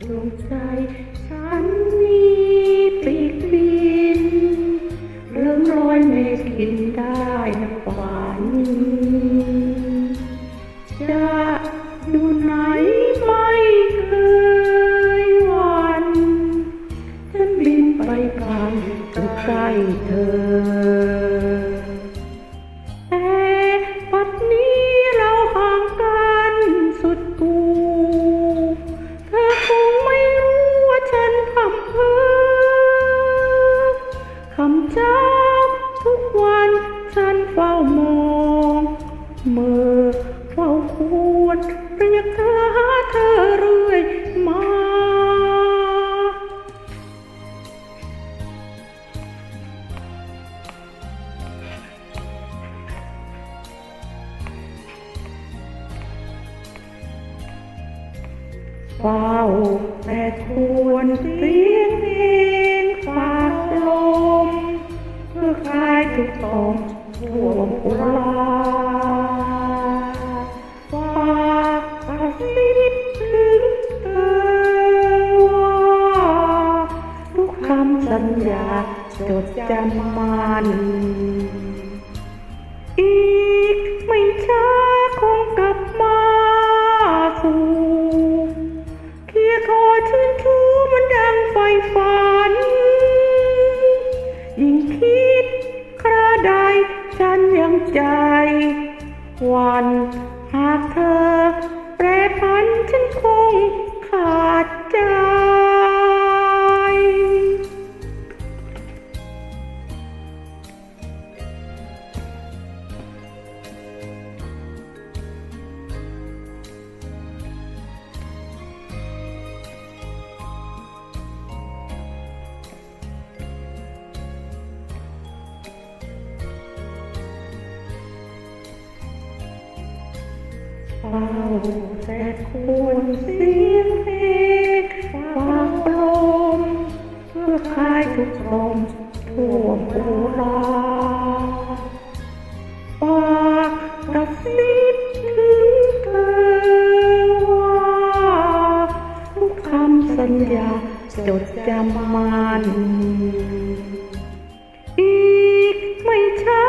ดวงใจฉันมีปีกบินเริ่มลอยเมฆกินได้นับฝันจะดูไหนไม่เคยวันฉันบินไปไกลใกล้เธอ เฝ้าแต่ควรเสียงเพลงฝากลม เพื่อคลายทุกข์ตมท่วมอุราฝากกระซิบถึงเธอว่าทุกคำสัญญาจดจำมัน อีกไม่ช้า ฝัน ยิ่งคิดคราใดฉันยังใจ วันหากเธอแปรพันฉัน แต่ควรเสียงเพลงฝากลมเพื่อคลายทุกข์ลมทั่วปุราฝากกระซิบถึงเธอว่าทุกคำสัญญาจดจำมันอีกไม่ช้า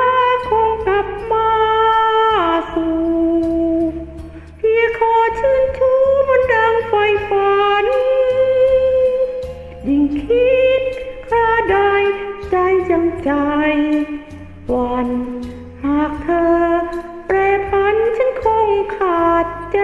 ใจจังใจวันหากเธอแปรพันฉันคงขาดใจ